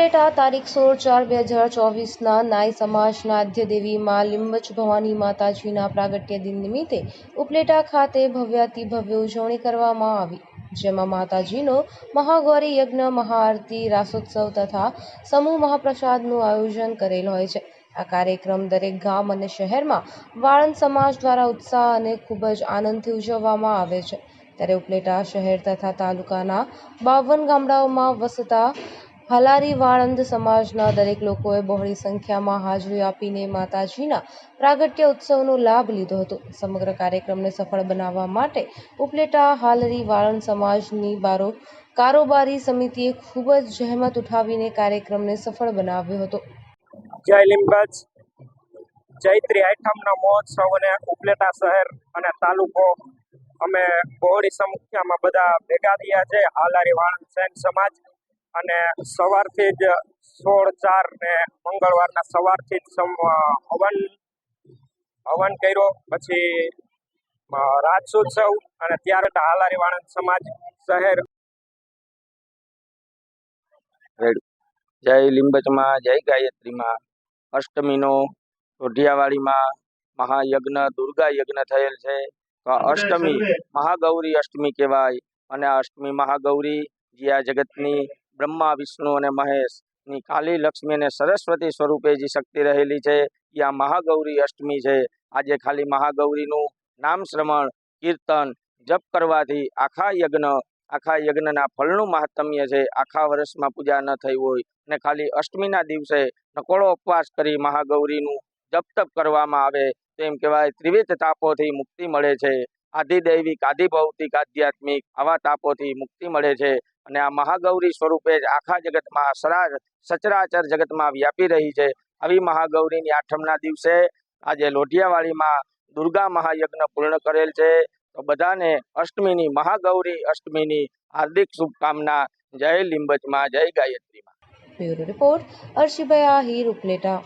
ઉપલેટા તારીખ સોળ ચાર બે હજાર ચોવીસના નાય સમાજના આદ્ય દેવી માં લીંબચ ભવાની માતાજીના પ્રાગટ્ય દિન નિમિત્તે ઉપલેટા ખાતે ભવ્યાતિ ભવ્ય ઉજવણી કરવામાં આવી, જેમાં માતાજીનો મહાગૌરી યજ્ઞ, મહાઆરતી, રાસોત્સવ તથા સમૂહ મહાપ્રસાદનું આયોજન કરેલ હોય છે. આ કાર્યક્રમ દરેક ગામ અને શહેરમાં વાળંદ સમાજ દ્વારા ઉત્સાહ અને ખૂબ જ આનંદથી ઉજવવામાં આવે છે. ત્યારે ઉપલેટા શહેર તથા તાલુકાના બાવન ગામડાઓમાં વસતા હાલારી વાળંદ સમાજના દરેક લોકોએ બહોળી સંખ્યામાં હાજરી આપીને માતાજીના પ્રાગટ્ય ઉત્સવનો લાભ લીધો હતો. સમગ્ર કાર્યક્રમને સફળ બનાવવા માટે ઉપલેટા હાલરી વાળંદ સમાજની બારો કારોબારી સમિતિએ ખૂબ જ જહેમત ઉઠાવીને કાર્યક્રમને સફળ બનાવ્યો હતો. જય લીંબજ. ચૈત્રી આઠમના મહોત્સવને ઉપલેટા શહેર અને તાલુકો અમે બહોળી સંખ્યામાં બધા ભેગા થયા છે. હાલારી વાળંદ સૈન સમાજ અને સવારથી જ સોળ ચાર ને મંગળવારના સવારથી જ હવન હવન કર્યો. પછી રાજસોત્સવ અને ત્યારે હાલારી વાણંદ સમાજ શહેર. જય લીંબચમાં, જય ગાયત્રીમાં, અષ્ટમીનો રોઢિયાવાડીમાં મહાયજ્ઞ, દુર્ગા યજ્ઞ થયેલ છે. તો અષ્ટમી મહાગૌરી અષ્ટમી કહેવાય. અને અષ્ટમી મહાગૌરી જે આ જગતની બ્રહ્મા, વિષ્ણુ અને મહેશની કાલી લક્ષ્મી અને સરસ્વતી સ્વરૂપે જે શક્તિ રહેલી છે, એ આ મહાગૌરી અષ્ટમી છે. આજે ખાલી મહાગૌરીનું નામ શ્રવણ, કીર્તન, જપ કરવાથી આખા યજ્ઞ, આખા યજ્ઞના ફળનું મહાત્મ્ય છે. આખા વર્ષમાં પૂજા ન થઈ હોય અને ખાલી અષ્ટમીના દિવસે નકોળો ઉપવાસ કરી મહાગૌરીનું જપ તપ કરવામાં આવે તેમ કહેવાય ત્રિવિધ તાપોથી મુક્તિ મળે છે. આધિદૈવિક, આધિભૌતિક, આધ્યાત્મિક આવા તાપોથી મુક્તિ મળે છે અને આ મહાગૌરી સ્વરૂપે જ આખા જગતમાં સરા સચરાચર જગતમાં વ્યાપી રહી છે. આવી મહાગૌરીની આઠમના દિવસે આજે લોઢિયાવાડીમાં દુર્ગા મહાયજ્ઞ પૂર્ણ કરેલ છે. તો બધાને અષ્ટમીની મહાગૌરી, અષ્ટમીની હાર્દિક શુભકામના. જય લીંબચમાં જય ગાયત્રીમાં. રિપોર્ટ અર્શિભાઈ આહિર ઉપલેટા.